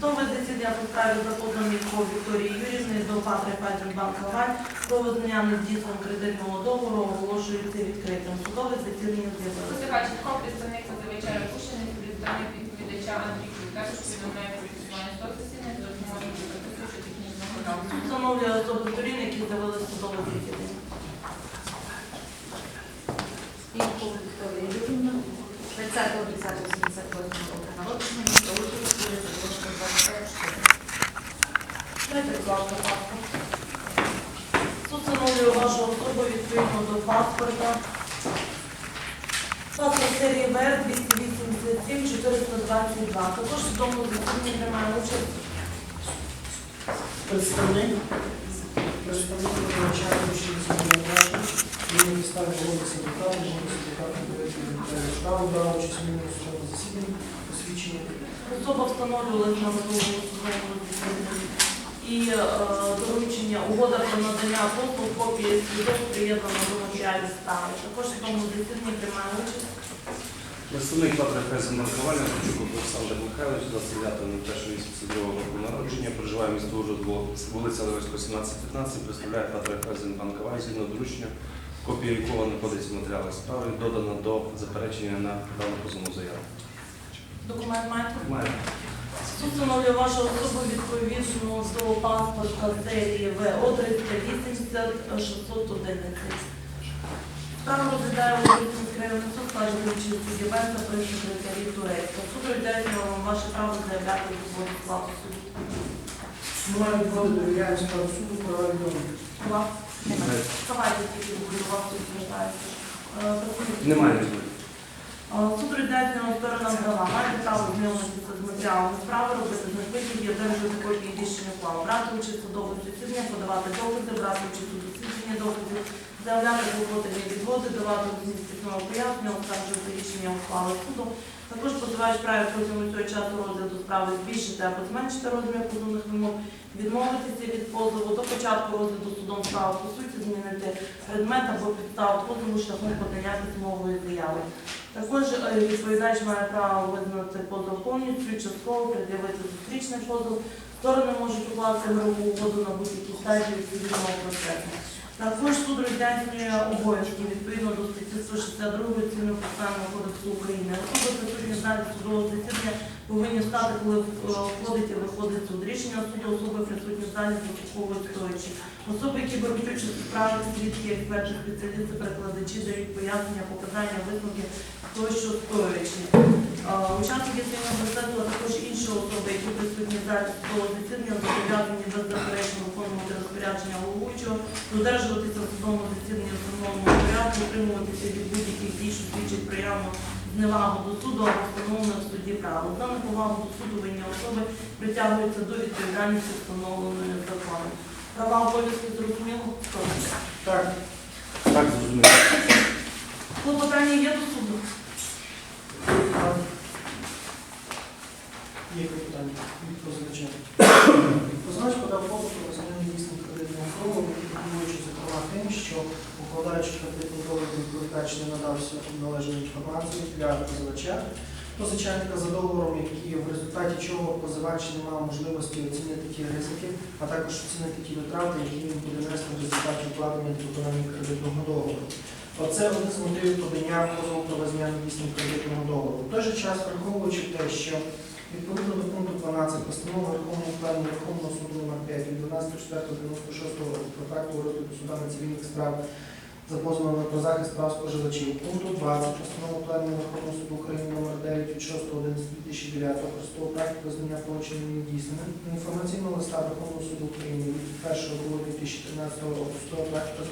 Судове засідання по справі за позовом по Вікторії Юрівни до Патри Файзенбанк Лагаль про визнання недійсним кредитного договору оголошується відкритим. Судове засідання з'явилося. Позивач Ко, представник позивача Ракушини, представник відповідача Андрій Кулик, повідомляє про судового засідання з допомогою практичного технічного засобу. встановлює особи сторін, які з'явилися в судове засідання. Вінкова Вікторія Юрівна, 20.10.78 року народження, місто Ужгород, вулиця Волошка, 24. Дайте, будь ласка, паспорт. Суд встановлює вашу особу відповідно до паспорта. Паспорт серії ВР 287 422. Також в судовому засіданні приймає участь Представник, представник рішення законодавча, він адвоката, голови адвоката говорити справу, брав участь у минулому судовому засіданні, посвідчення. Особа встановлювалася на судовому. І е, доручення, угода про надання послуг, копії свідок приєднано до матеріалів справи. Також в тому засіданні приймає участь Представник Патра Фезен Маркувальна, Ковчук Олександр Михайлович, 29.01.82 року народження, проживає місто Ужгород, вулиця Левицького, 1715, представляє Патра Фезен Банкова, згідно доручення, копія якого знаходиться в матеріалах справи, додана до заперечення на дану позовну заяву. Документ маєте? Має. Суд встановлює вашу особу відповідно до паспорта серії ВО 380 611. Справу розглядає Володимирський районний суд, складі вивчити судді Бенса при секретарі Турецька. Суд розглядається вам ваше право заявляти свою складу суду. Немає відводу довіряємо складу суду, права відомо. У вас немає. Давайте тільки вас тут звертається. Немає відповіді. Е, Суд розглядається сторонам права. Маєте право знайомитися з матеріалами справи, робити знаходні, одержувати копії рішення ухвали, брати участь у судових засіданнях, подавати докази, брати участь у дослідженні доказів, заявляти клопотання відводи, давати зміст письмового пояснення, оскаржувати рішення ухвали суду. Також позивач праві протягом цього часу розгляду справи збільшити або зменшити розмір позовних вимог, відмовитися від позову до початку розгляду судом справи, по суті, змінити предмет або підставу позову шляхом подання письмової заяви. Також е, відповідач має право визнати позов повністю частково пред'явити зустрічний позов. Сторони можуть укласти мирову угоду на будь-якій стадії відповідного процесу. Також суд роз'яснює обов'язки відповідно до статті 162 Цивільного процесуального кодексу України. Особи присутні залі судового засідання повинні стати, коли е, входить і виходить суд. Рішення суду особи присутні в залі заслуховують стоячи. Особи, які беруть участь у справі, свідки, експерти, спеціалісти, перекладачі дають пояснення, показання, висновки тощо стоячи. Е, Учасники цього процесу, а також інші особи, які присутні в залі судового засідання, зобов'язані беззаперечно виконувати розпорядження головуючого, додержуватися в судовому засіданні в встановленому порядку, утримуватися від будь-яких дій, що свідчить про явну зневагу до суду або встановлених в суді право. За неповагу до суду винні особи притягуються до відповідальності, встановленої законом. Права обов'язки зрозуміло? Так, Так, зрозуміло. Клопотання є до суду? Є питання від позивача. Позивач подав про визнання дійсним кредитного договору, пропонуючи зокрема тим, що укладаючи кредитний відповідач не надався належної інформації для позивача, позичальника за договором, який в результаті чого позивач не мав можливості оцінити ті ризики, а також оцінити ті витрати, які він буде нести в результаті укладення виконання кредитного договору. Оце один з мотивів подання позову про визнання кредитного договору. В той же час, враховуючи те, що відповідно до пункту 12 постанови Верховного Плену Верховного суду номер 5 від 12.04.96 року про практику розгляду суда на цивільних справ за позовами про захист прав споживачів. Пункту 20 постанови Плену Верховного суду України номер 9 від 6.11.2009 про судову практику визнання правочинів недійсними. Інформаційного листа Верховного суду України від 1 грудня 2013 року судова практика з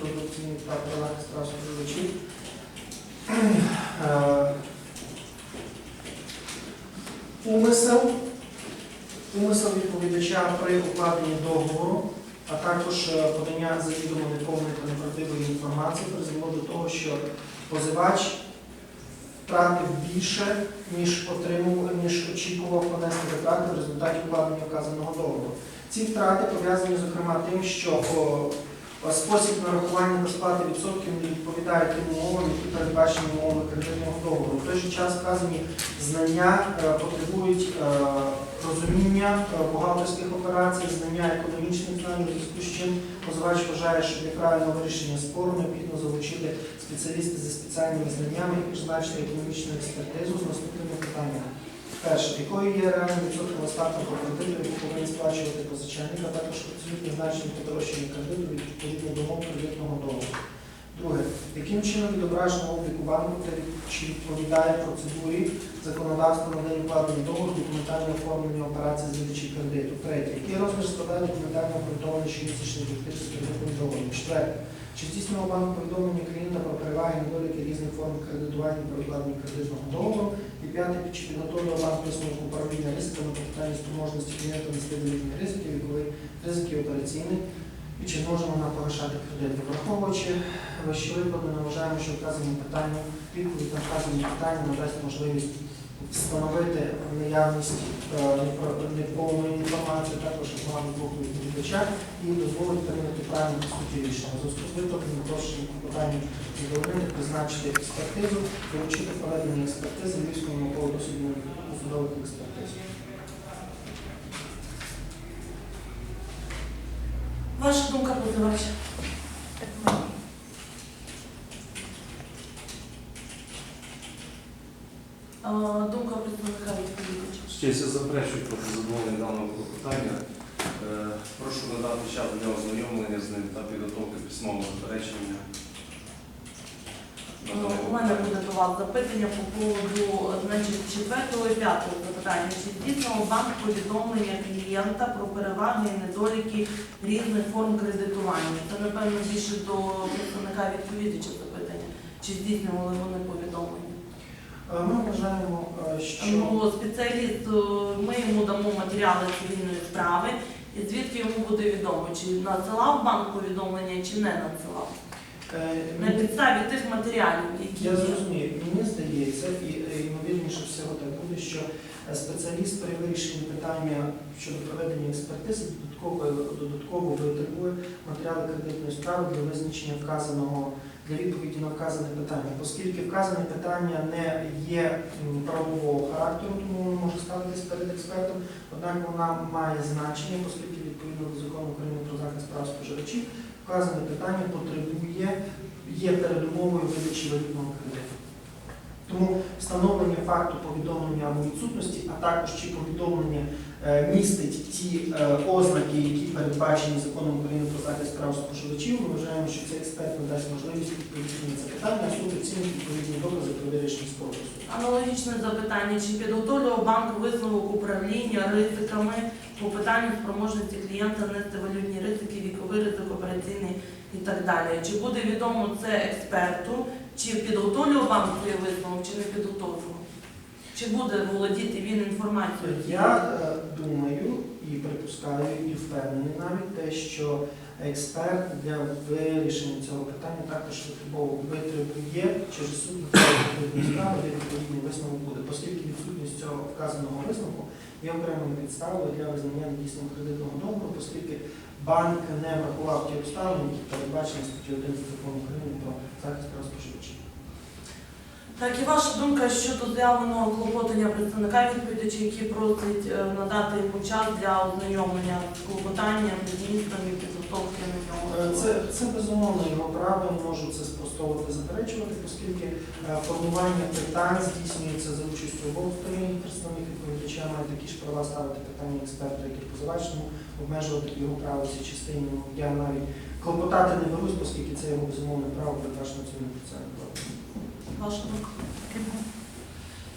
прав про захист прав споживачів. Е, Умисел, умисел відповідача при укладенні договору, а також е, подання завідомо неповної та неправдивої інформації призвело до того, що позивач втратив більше, ніж отримував, ніж очікував понести витрати в результаті укладення вказаного договору. Ці втрати пов'язані, зокрема, тим, що спосіб нарахування та сплати відсотків не відповідає тим умовам, які передбачені умовами кредитного договору. В той же час вказані знання е, потребують е, розуміння е, бухгалтерських операцій, знання економічних знань, зв'язку з чим позивач вважає, що для правильного вирішення спору необхідно залучити спеціалістів зі спеціальними знаннями і призначити економічну експертизу з наступними питаннями. Перше, якою є реальним відсоткова ставка по кредиту, яку повинен сплачувати позичальник, а також працюють значення подорожчання кредиту відповідно до умов кредитного договору. Друге, яким чином відображено обліку банку та чи відповідає процедурі законодавства надання укладення договору документальне оформлення операцій з видачі кредиту. Третє, який розмір складає документально обґрунтований щомісячний договір з кредитним. Четверте, чи здійснював банк повідомлення клієнта про переваги недоліки різних форм кредитування при укладенні кредитного договору? І п'яте, чи підготовлював банк висновок управління ризиками по питанню спроможності клієнта нести валютні ризики, вікові ризики операційні, і чи може вона погашати кредити. Враховуючи вище виклади, ми вважаємо, що вказані питання, відповідь на вказані питання надасть можливість встановити наявність е, неповної інформації, також з боку відповідача і дозволить прийняти правильне по суті рішення. Зв'язку з викладеним прошу питання задовольнити, призначити експертизу, доручити проведення експертизи Львівського науково-дослідної судових експертиз. Ваша думка, позивач? Е, Думка представника Ще заперечую проти задоволення даного клопотання. Е, Прошу надати час для ознайомлення з ним та підготовки письмового заперечення. Е, У мене буде до вас запитання по поводу значить, четвертого і п'ятого запитання. Чи здійснював банк повідомлення клієнта про переваги і недоліки різних форм кредитування? Це, напевно, більше до представника відповідача запитання. Чи здійснювали вони повідомлення? Е, Ми вважаємо, е, що Ну, спеціаліст, ми йому дамо матеріали цивільної справи, і звідки йому буде відомо, чи надсилав банк повідомлення, чи не надсилав. е, На підставі тих матеріалів, які Я є. зрозумів, мені здається, і е, ймовірніше всього так буде, що е, спеціаліст при вирішенні питання щодо проведення експертизи додатково, додатково витребує матеріали кредитної справи для визначення вказаного для відповіді на вказане питання, оскільки вказане питання не є правового характеру, тому воно може ставитись перед експертом, однак вона має значення, оскільки відповідно до закону України про захист прав споживачів, вказане питання потребує є передумовою видачі валютного кредиту. Тому встановлення факту повідомлення або відсутності, а також чи повідомлення е, містить ті е, ознаки, які передбачені законом України про захист прав споживачів, ми вважаємо, що цей експерт надасть можливість відповісти на це питання, суд оцінить відповідні докази при вирішенні спору. Аналогічне запитання, чи підготовлював банк висновок управління ризиками по питанню спроможності клієнта нести валютні ризики, віковий ризик, операційний і так далі. Чи буде відомо це експерту, чи підготовлював банк цей висновок, чи не підготовлював? Чи буде володіти він інформацією? Я е, думаю і припускаю, і впевнений навіть те, що експерт для вирішення цього питання також витребує через суд де відповідний висновок буде, оскільки відсутність цього вказаного висновку є окремою підставою для визнання недійсним кредитного договору, оскільки банк не врахував ті обставини, які передбачені статті 11 закону України про захист прав споживачів. Так, і ваша думка щодо заявленого клопотання представника відповідача, який просить е, надати йому час для ознайомлення з клопотанням, з змістом і підготовки на нього? Це, це безумовно його право, можу це спростовувати, заперечувати, оскільки е, формування питань здійснюється за участю обох сторін. Представник відповідача має такі ж права ставити питання експерту, як і позивач, обмежувати його право в цій частині. ну, Я навіть клопотати не берусь, оскільки це його безумовне право передбачено процесуальним кодексом. Ваша думка?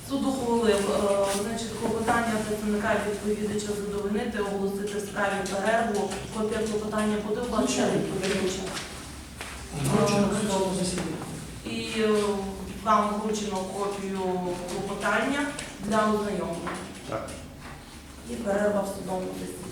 Суд ухвалив, е, значить, клопотання представника відповідача задовольнити, оголосити в справі перерву. Копія клопотання буде Звичайно. відповідача. Засіданні. І е, вам вручено копію клопотання для ознайомлення. Так. І перерва в судовому засіданні.